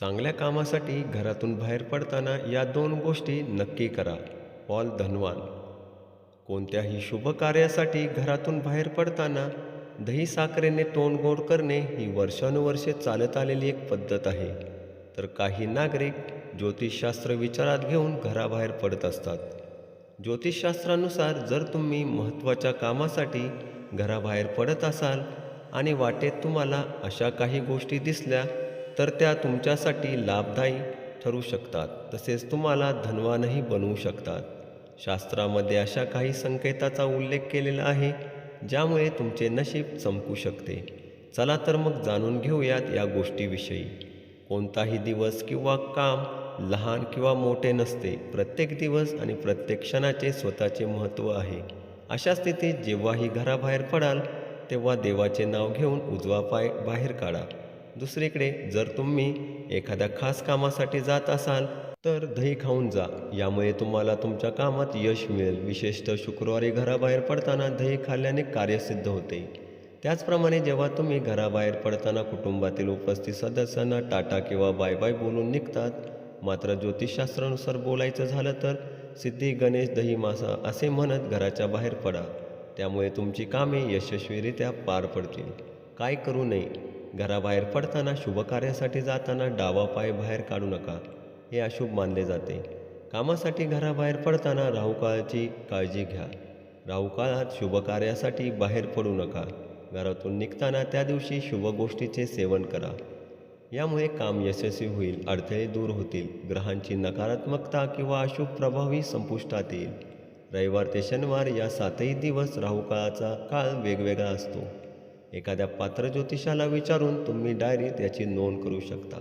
चांगल्या कामासाठी घरातून बाहेर पडताना या दोन गोष्टी नक्की करा. पॉल धनवान. कोणत्याही शुभ कार्यासाठी घरातून बाहेर पडताना दही साखरेने तोंड गोड करणे ही वर्षानुवर्षे चालत आलेली एक पद्धत आहे. तर काही नागरिक ज्योतिषशास्त्र विचारात घेऊन घराबाहेर पडत असतात. ज्योतिषशास्त्रानुसार जर तुम्ही महत्त्वाच्या कामासाठी घराबाहेर पडत असाल आणि वाटेत तुम्हाला अशा काही गोष्टी दिसल्या तर त्या तुमच्यासाठी लाभदायी ठरू शकतात. तसेच तुम्हाला धनवानही बनवू शकतात. शास्त्रामध्ये अशा काही संकेताचा उल्लेख केलेला आहे ज्यामुळे तुमचे नशीब चमकू शकते. चला तर मग जाणून घेऊयात या गोष्टीविषयी. कोणताही दिवस किंवा काम लहान किंवा मोठे नसते. प्रत्येक दिवस आणि प्रत्येक क्षणाचे स्वतःचे महत्त्व आहे. अशा स्थितीत जेव्हाही घराबाहेर पडाल तेव्हा देवाचे नाव घेऊन उजवा पाय बाहेर काढा. दुसरीकडे जर तुम्ही एखाद्या खास कामासाठी जात असाल तर दही खाऊन जा. यामुळे तुम्हाला तुमच्या कामात यश मिळेल. विशेषतः शुक्रवारी घराबाहेर पडताना दही खाल्ल्याने कार्यसिद्ध होते. त्याचप्रमाणे जेव्हा तुम्ही घराबाहेर पडताना कुटुंबातील उपस्थित सदस्यांना टाटा किंवा बाय बाय बोलून निघतात मात्र ज्योतिषशास्त्रानुसार बोलायचं झालं तर सिद्धी गणेश दही मासा असे म्हणत घराच्या बाहेर पडा. त्यामुळे तुमची कामे यशस्वीरित्या पार पडतील. काय करू नये? घराबाहेर पडताना शुभकार्यासाठी जाताना डावा पाय बाहेर काढू नका. हे अशुभ मानले जाते. कामासाठी घराबाहेर पडताना राहुकाळाची काळजी घ्या. राहुकाळात शुभकार्यासाठी बाहेर पडू नका. घरातून निघताना त्या दिवशी शुभ गोष्टीचे सेवन करा. यामुळे काम यशस्वी होईल अडथळे दूर होतील ग्रहांची नकारात्मकता किंवा अशुभ प्रभावही संपुष्टात येईल. रविवार ते शनिवार या सातही दिवस राहुकाळाचा काळ वेगवेगळा असतो. एखाद्या पात्र ज्योतिषाला विचारून तुम्ही डायरीत याची नोंद करू शकता.